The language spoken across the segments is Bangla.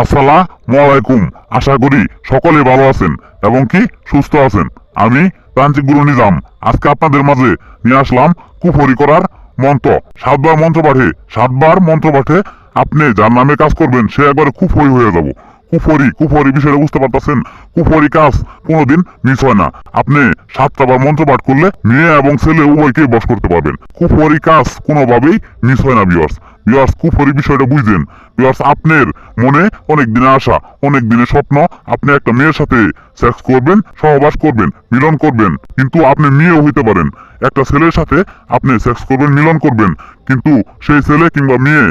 আসসালামু আলাইকুম। আশা করি সকলে ভালো আছেন এবং কি সুস্থ আছেন। আমি তান্ত্রিক গুরু নিজাম। আজকে আপনাদের মাঝে নিয়ে আসলাম কুফরি করার মন্ত্র। সাতবার মন্ত্র পাঠে, সাতবার মন্ত্র পাঠে আপনি যার নামে কাজ করবেন, সে একবারে কুফরি হয়ে যাব। কুফরি কুফরি বিষয়টা বুঝতে পারতেছেন? কুফরি কাজ কোনোদিন মিস হয় না। আপনি সাতটা বার মন্ত্র পাঠ করলে মেয়ে এবং ছেলে উভয়কে বশ করতে পারবেন। কুফরি কাজ কোনোভাবেই মিস হয় না বিয়ার্স বিয়ার্স কুফরি বিষয়টা বুঝলেন। বিয়ার্স আপনার মনে অনেক দিনে আশা অনেক দিনের স্বপ্ন, আপনি একটা মেয়ের সাথে সেক্স করবেন, সহবাস করবেন, মিলন করবেন, কিন্তু আপনি মেয়েও হইতে পারেন। একটা ছেলের সাথে আপনি সেক্স করবেন, মিলন করবেন, কিন্তু সেই ছেলে কিংবা মেয়ে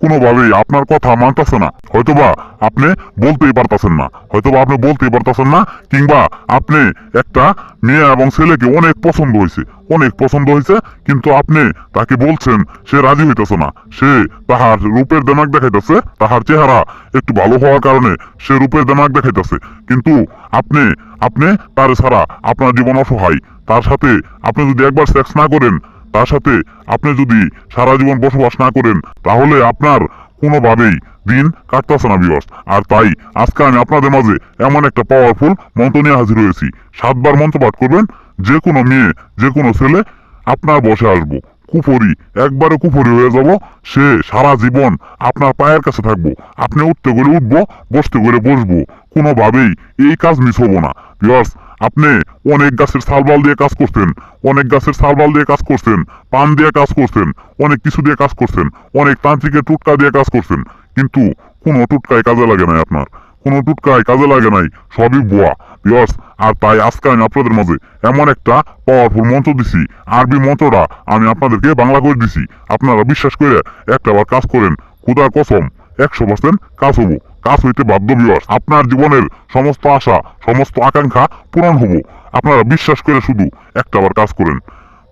কোনোভাবেই আপনার কথা মানতেছে না। হয়তোবা আপনি বলতেই পারতেছেন না। হয়তোবা আপনি বলতেই পারতেছেন না, কিংবা আপনি একটা মেয়ে এবং ছেলেকে অনেক পছন্দ হয়েছে অনেক পছন্দ হয়েছে কিন্তু আপনি তাকে বলছেন, সে রাজি হইতেছে না। সে তাহার রূপের দেমাক দেখাইতেছে, তাহার চেহারা একটু ভালো হওয়ার কারণে সে রূপের দেমাক দেখাইতেছে। কিন্তু আপনি আপনি তার ছাড়া আপনার জীবন অসহায়। তার সাথে আপনি যদি একবার সেক্স না করেন তার সাথে আপনি যদি সারা জীবন বসবাস না করেন, তাহলে আপনার কোনোভাবেই দিন কাটতেছে না বিয়স আর তাই আজকে আমি আপনাদের মাঝে এমন একটা পাওয়ারফুল মন্ত্র নিয়ে হাজির হয়েছি। সাতবার মন্ত্র পাঠ করবেন, যে কোনো মেয়ে, যে কোনো ছেলে আপনার বসে আসব। কুফরি, একবারে কুফরি হয়ে যাব, সে সারা জীবন আপনার পায়ের কাছে থাকব। আপনি উঠতে করে উঠবো, বসতে করে বসবো। কোনোভাবেই এই কাজ মিস হব না বিয়স আপনি অনেক গাছের সালবাল দিয়ে কাজ করছেন, অনেক গাছের সালবাল দিয়ে কাজ করছেন, পান দিয়ে কাজ করছেন, অনেক কিছু দিয়ে কাজ করছেন, অনেক তান্ত্রিকের টুটকা দিয়ে কাজ করছেন, কিন্তু কোনো টুটকায় কাজে লাগে নাই আপনার, কোনো টুটকায় কাজে লাগে নাই, সবই বোয়া বিয়স আর তাই আজকে আমি আপনাদের মাঝে এমন একটা পাওয়ারফুল মন্ত্র দিছি, আরবি মন্ত্রটা আমি আপনাদেরকে বাংলা করে দিছি, আপনারা বিশ্বাস করে একটা বার কাজ করেন, খুদার কসম, একশো পার্সেন্ট কাজ হব। কাজ হইতে বাধ্য বিয়স আপনার জীবনের সমস্ত আশা, সমস্ত আকাঙ্ক্ষা পূরণ হব। আপনারা বিশ্বাস করে শুধু একটাবার কাজ করেন।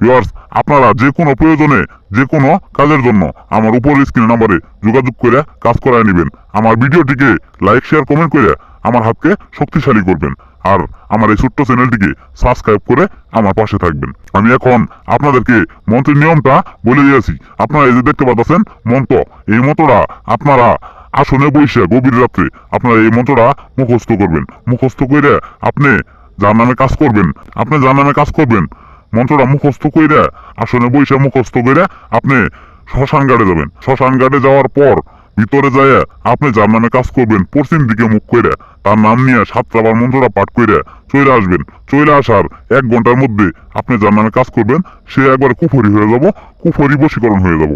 ভিউয়ার্স আপনারা যে কোনো প্রয়োজনে, যে কোনো কাজের জন্য আমার উপর স্ক্রিন নাম্বারে যোগাযোগ করে কাজ করায় নেবেন। আমার ভিডিওটিকে লাইক শেয়ার কমেন্ট করে আমার হাতকে শক্তিশালী করবেন। আর আমার এই ছোট্ট চ্যানেলটিকে সাবস্ক্রাইব করে আমার পাশে থাকবেন। আমি এখন আপনাদেরকে মন্ত্রের নিয়মটা বলে দিয়েছি। আপনারা এই যে দেখতে পাচ্ছেন মন্ত্র, এই মন্ত্রটা আপনারা আসনে বসে গভীর রাত্রে আপনারা এই মন্ত্রটা মুখস্থ করবেন। মুখস্থ করে আপনি যার নামে কাজ করবেন। আপনি যার নামে কাজ করবেন। মন্ত্রটা মুখস্থ করে আসনে বইসা মুখস্থ করে আপনি শ্মশান ঘাটে যাবেন। শ্মশান ঘাটে যাওয়ার পর ভিতরে যায় আপনি যার নামে কাজ করবেন, পশ্চিম দিকে মুখ কইরা। তার নাম নিয়ে সাতটা বার মন্ত্রটা পাঠ কইরা চলে আসবেন। চলে আসার এক ঘণ্টার মধ্যে আপনি যার নামে কাজ করবেন, সে একবার কুফরি হয়ে যাব, কুফরি বশীকরণ হয়ে যাব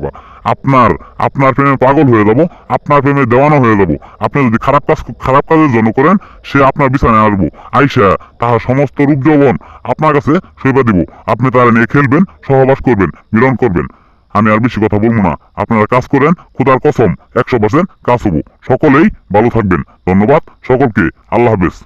আপনার আপনার প্রেমে পাগল হয়ে যাব, আপনার প্রেমে দেওয়ানো হয়ে যাব। আপনি যদি খারাপ কাজ খারাপ কাজের জন্য করেন, সে আপনার বিছানায় আসব। আইসা তাহার সমস্ত রূপ যৌবন আপনার কাছে সেবা দিব। আপনি তারা নিয়ে খেলবেন, সহবাস করবেন, মিলন করবেন। আমি আর বেশি কথা বলব না। আপনারা কাজ করেন, খুদার কসম, একশো পার্সেন্ট কাজ হব। সকলেই ভালো থাকবেন। ধন্যবাদ সকলকে। আল্লাহ হাফেজ।